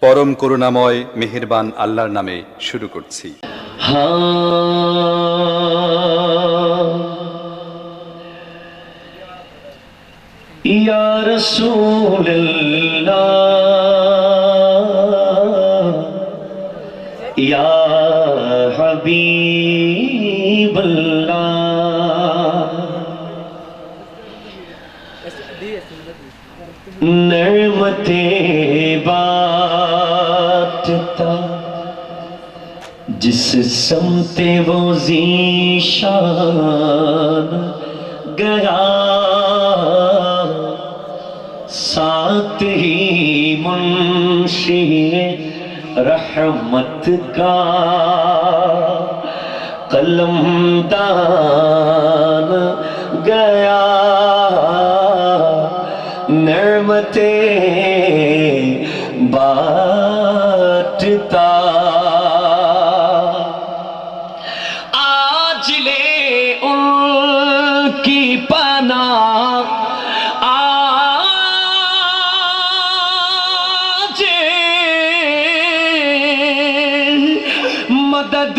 পরম করুণাময় মেহেরবান আল্লাহর নামে শুরু করছি। হবি হাবিবাল্লাহ। نعمتیں بانٹتا جس سمت وہ ذیشان گیا ساتھ ہی منشی رحمت کا قلم دان گیا۔ رحمتے بانٹتا۔ آج لے ان کی پناہ۔ آج مدد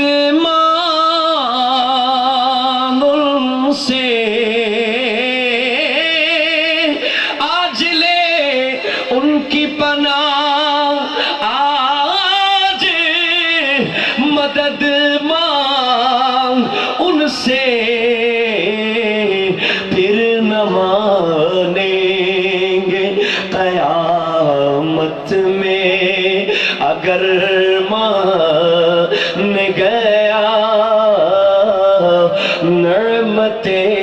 نعمتیں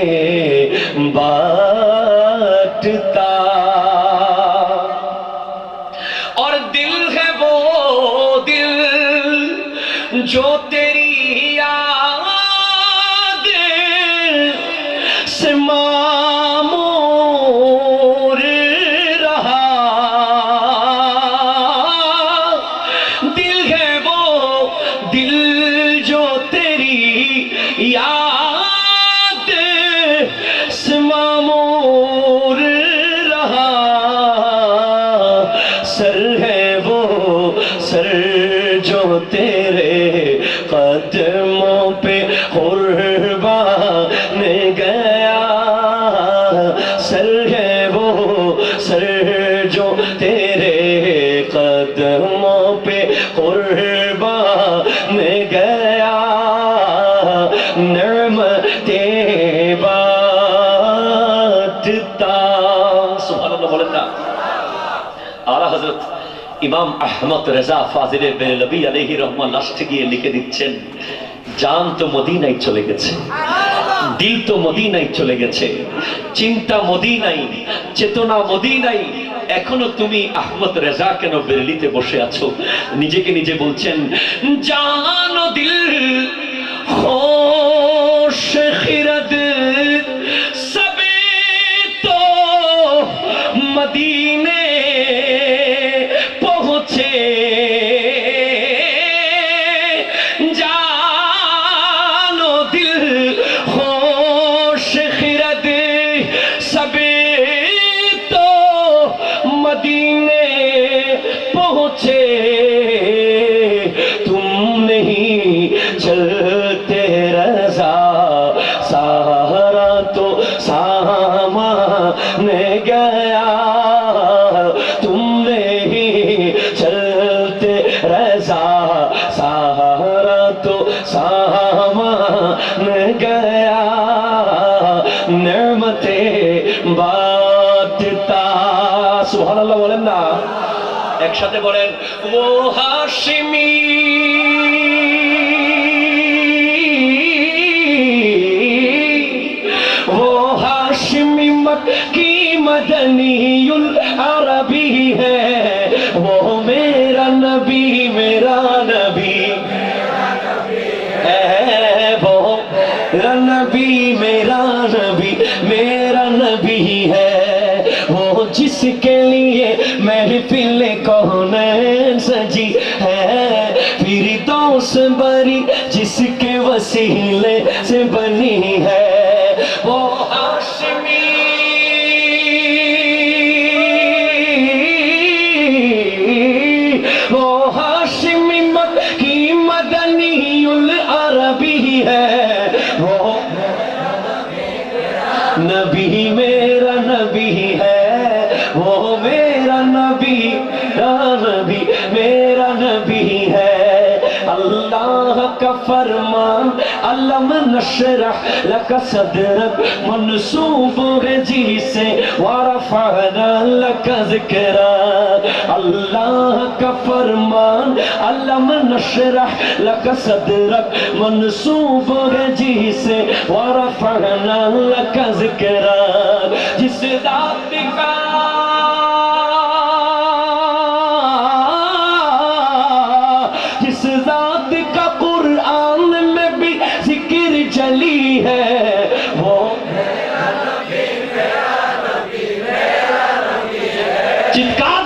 بانٹتا اور دل ہے وہ دل جو تیری یاد চিন্তা মোদি নাই চেতনা না নাই ইমাম আহমদ রেজা আলহি রহমান লাস্টে গিয়ে লিখে দিচ্ছেন তো চলে গেছে, দিল তো চলে গেছে, চিন্তা মদিনাই চেতনা মদিনাই এখনও তুমি আহমদ রেজা কেন বেরলিতে বসে আছো? নিজেকে নিজে বলছেন, জান দিল, হো آخرت سبھی تو مدینے সুবহানাল্লাহ বলেন না একসাথে বলেন ও হাসিমি वो हाशमी मक्की मदनीयुल अरबी है वो मेरा नबी मेरा नबी है वो मेरा नबी मेरा नबी मेरा खुशबरी जिसके वसीले علم نشرح لك صدرك منصوب جيسے ورفعنا لك ذكرك الله کا فرمان علم نشرح لك صدرك منصوب جيسے ورفعنا لك ذكرك جس ذات کا चित्कार